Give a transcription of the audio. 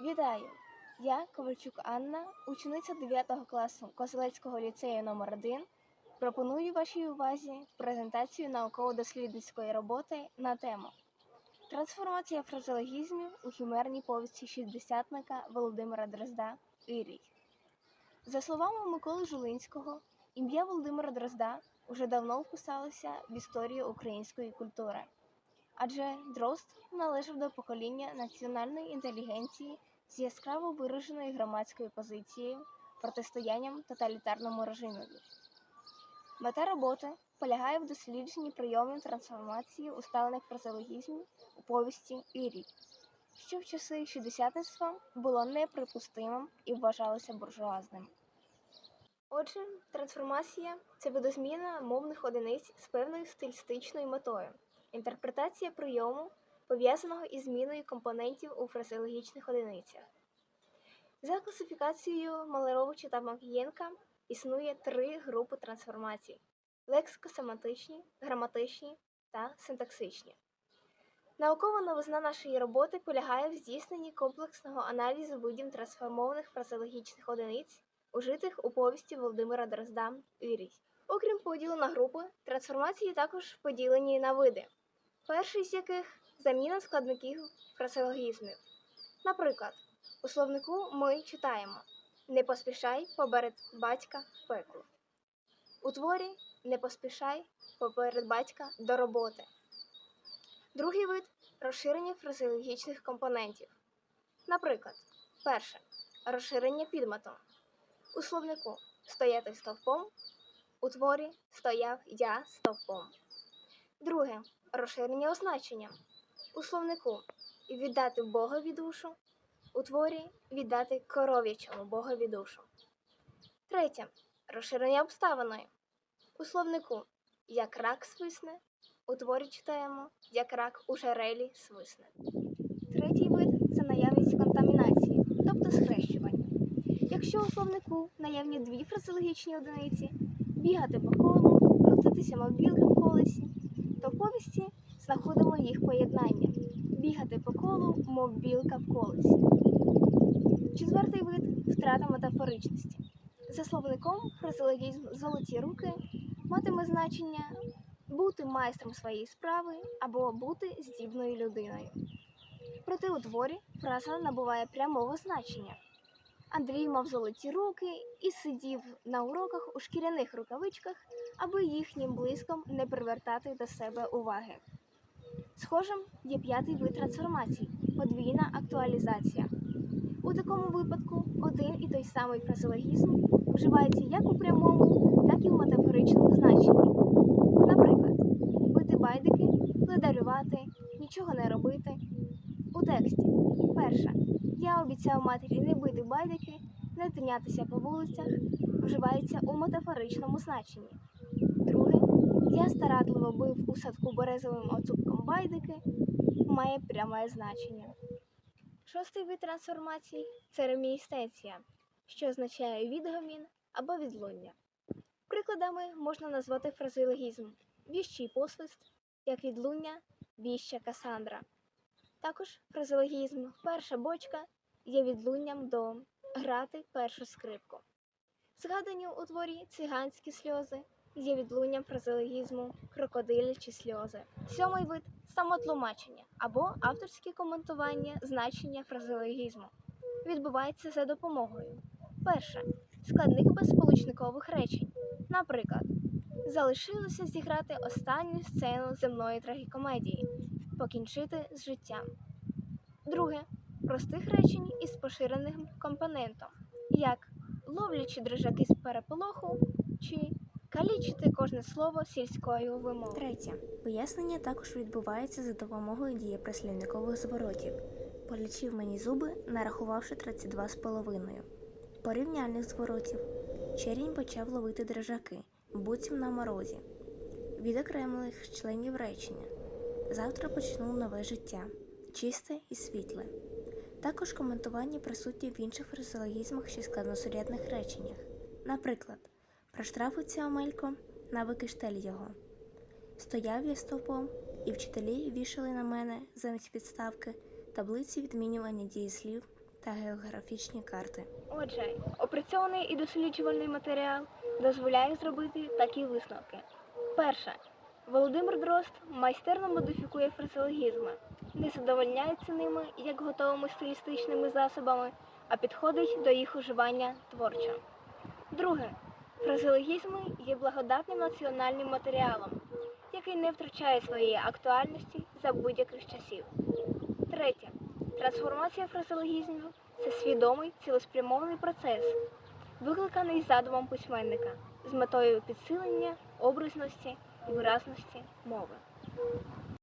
Вітаю! Я Ковальчук Анна, учениця 9 класу Козелецького ліцею номер 1 Пропоную вашій увазі презентацію науково-дослідницької роботи на тему Трансформація фразеологізмів у хімерній повісті шістдесятника Володимира Дрозда Ірій. За словами Миколи Жулинського, ім'я Володимира Дрозда уже давно вписалося в історію української культури. Адже Дрозд належав до покоління національної інтелігенції з яскраво вираженою громадською позицією протистоянням тоталітарному режимові. Мета роботи полягає в дослідженні прийомів трансформації усталених фразеологізмів у повісті Ірій, що в часи шістдесятництва було неприпустимим і вважалося буржуазним. Отже, трансформація це видозміна мовних одиниць з певною стилістичною метою, інтерпретація прийому, пов'язаного із зміною компонентів у фразеологічних одиницях. За класифікацією Малеровича та Макієнка існує три групи трансформацій: лексико-семантичні, граматичні та синтаксичні. Наукова новизна нашої роботи полягає в здійсненні комплексного аналізу видів трансформованих фразеологічних одиниць, ужитих у повісті Володимира Дрозда Ірій. Окрім поділу на групи, трансформації також поділені на види, перший з яких заміна складників фразеологізмів. Наприклад, у словнику ми читаємо Не поспішай поперед батька в пекло. У творі Не поспішай поперед батька до роботи. Другий вид розширення фразеологічних компонентів. Наприклад, перше розширення підметом. У словнику стояти стовпом. У творі стояв я стовпом. Друге розширення означення. У словнику віддати Богові душу. У творі віддати коров'ячому Богові душу. Третє розширення обставиною. У словнику як рак свисне. У творі читаємо як рак у жерелі свисне. Третій вид це наявність контамінації, тобто схрещування. Якщо у словнику наявні дві фразеологічні одиниці, бігати по колу, крутитися мов білка в колесі, то в повісті знаходимо їх поєднання бігати по колу, мов білка в колесі. Четвертий вид втрата метафоричності. За словником фразеологізм золоті руки матиме значення бути майстром своєї справи або бути здібною людиною. Проте у творі фраза набуває прямого значення. Андрій мав золоті руки і сидів на уроках у шкіряних рукавичках, аби їхнім блиском не привертати до себе уваги. Схожим є п'ятий вид трансформацій подвійна актуалізація. У такому випадку один і той самий фразеологізм вживається як у прямому, так і в метафоричному значенні. Наприклад, бити байдики, ледарювати, нічого не робити. У тексті перше. Я обіцяв матері не бити байдики, не тинятися по вулицях, вживається у метафоричному значенні. Друге, я старатливо бив у садку березовим оцупком байдики, має пряме значення. Шостий вид трансформацій це реміністенція, що означає відгомін або відлуння. Прикладами можна назвати фразеологізм віщий посвист, як відлуння віща Касандра. Також фразеологізм перша бочка є відлунням до грати першу скрипку. Згадані у творі циганські сльози є відлунням фразеологізму крокодилячі сльози. Сьомий вид самотлумачення або авторське коментування значення фразеологізму. Відбувається за допомогою. Перше складних безсполучникових речень. Наприклад, залишилося зіграти останню сцену земної трагікомедії, покінчити з життям. Друге простих речень із поширеним компонентом, як ловлячи дрижаки з переполоху чи калічити кожне слово сільською вимовою. Третє. Пояснення також відбувається за допомогою дієприслівникових зворотів. Полічив мені зуби, нарахувавши 32 з половиною. Порівняльних зворотів. Черінь почав ловити дрижаки, буцім на морозі. Відокремлених членів речення. Завтра почну нове життя, чисте і світле. Також коментування присутні в інших фразеологізмах чи складносурядних реченнях. Наприклад, проштрафиться Омелько, навики штель його. Стояв я стовпом, і вчителі вішали на мене замість підставки таблиці відмінювання дієслів та географічні карти. Отже, опрацьований і досліджувальний матеріал дозволяє зробити такі висновки. Перше. Володимир Дрозд майстерно модифікує фразеологізми, не задовольняється ними як готовими стилістичними засобами, а підходить до їх уживання творчо. Друге. Фразеологізми є благодатним національним матеріалом, який не втрачає своєї актуальності за будь-яких часів. Третє. Трансформація фразеологізмів це свідомий цілеспрямований процес, викликаний задумом письменника з метою підсилення образності і виразності мови.